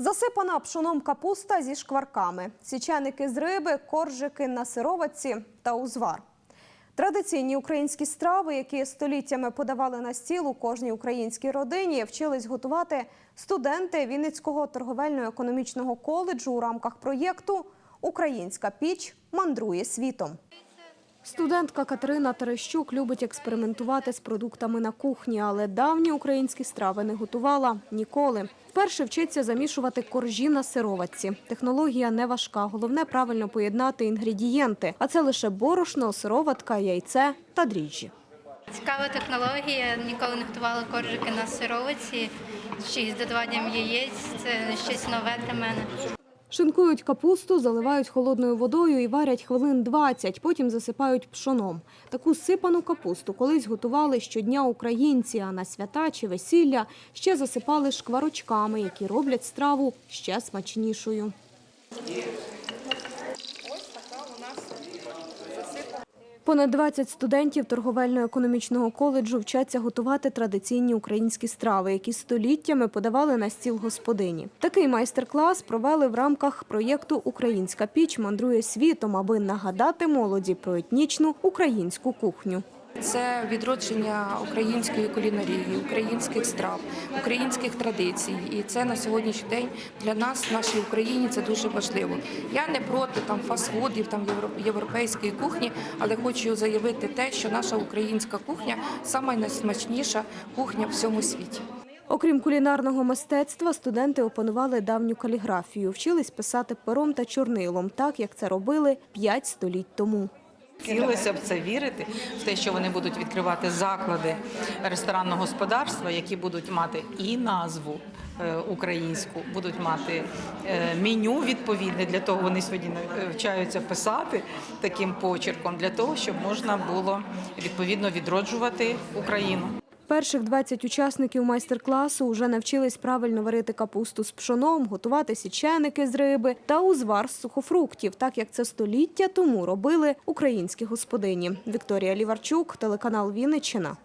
Засипана пшоном капуста зі шкварками, січеники з риби, коржики на сироватці та узвар. Традиційні українські страви, які століттями подавали на стіл у кожній українській родині, вчились готувати студенти Вінницького торговельно-економічного коледжу у рамках проєкту Українська піч мандрує світом. Студентка Катерина Терещук любить експериментувати з продуктами на кухні, але давні українські страви не готувала ніколи. Вперше вчиться замішувати коржі на сироватці. Технологія не важка. Головне правильно поєднати інгредієнти. А це лише борошно, сироватка, яйце та дріжджі. Цікава технологія. Ніколи не готувала коржики на сировиці чи з додаванням яєць. Це щось нове для мене. Шинкують капусту, заливають холодною водою і варять хвилин 20, потім засипають пшоном. Таку сипану капусту колись готували щодня українці, а на свята чи весілля ще засипали шкварочками, які роблять страву ще смачнішою. Понад 20 студентів торговельно-економічного коледжу вчаться готувати традиційні українські страви, які століттями подавали на стіл господині. Такий майстер-клас провели в рамках проєкту Українська піч мандрує світом, аби нагадати молоді про етнічну українську кухню. Це відродження української кулінарії, українських страв, українських традицій. І це на сьогоднішній день для нас, нашій Україні, це дуже важливо. Я не проти там фастфудів, там європейської кухні, але хочу заявити те, що наша українська кухня сама найсмачніша кухня в всьому світі. Окрім кулінарного мистецтва, студенти опанували давню каліграфію, вчились писати пером та чорнилом, так як це робили п'ять століть тому. Хотілося б це вірити в те, що вони будуть відкривати заклади ресторанного господарства, які будуть мати і назву е, українську, будуть мати е, меню відповідне. Для того вони сьогодні навчаються писати таким почерком, для того, щоб можна було відповідно відроджувати Україну. Перших 20 учасників майстер-класу вже навчились правильно варити капусту з пшоном, готувати січеники з риби та узвар з сухофруктів, так як це століття тому робили українські господині. Вікторія Ліварчук, телеканал Вінниччина.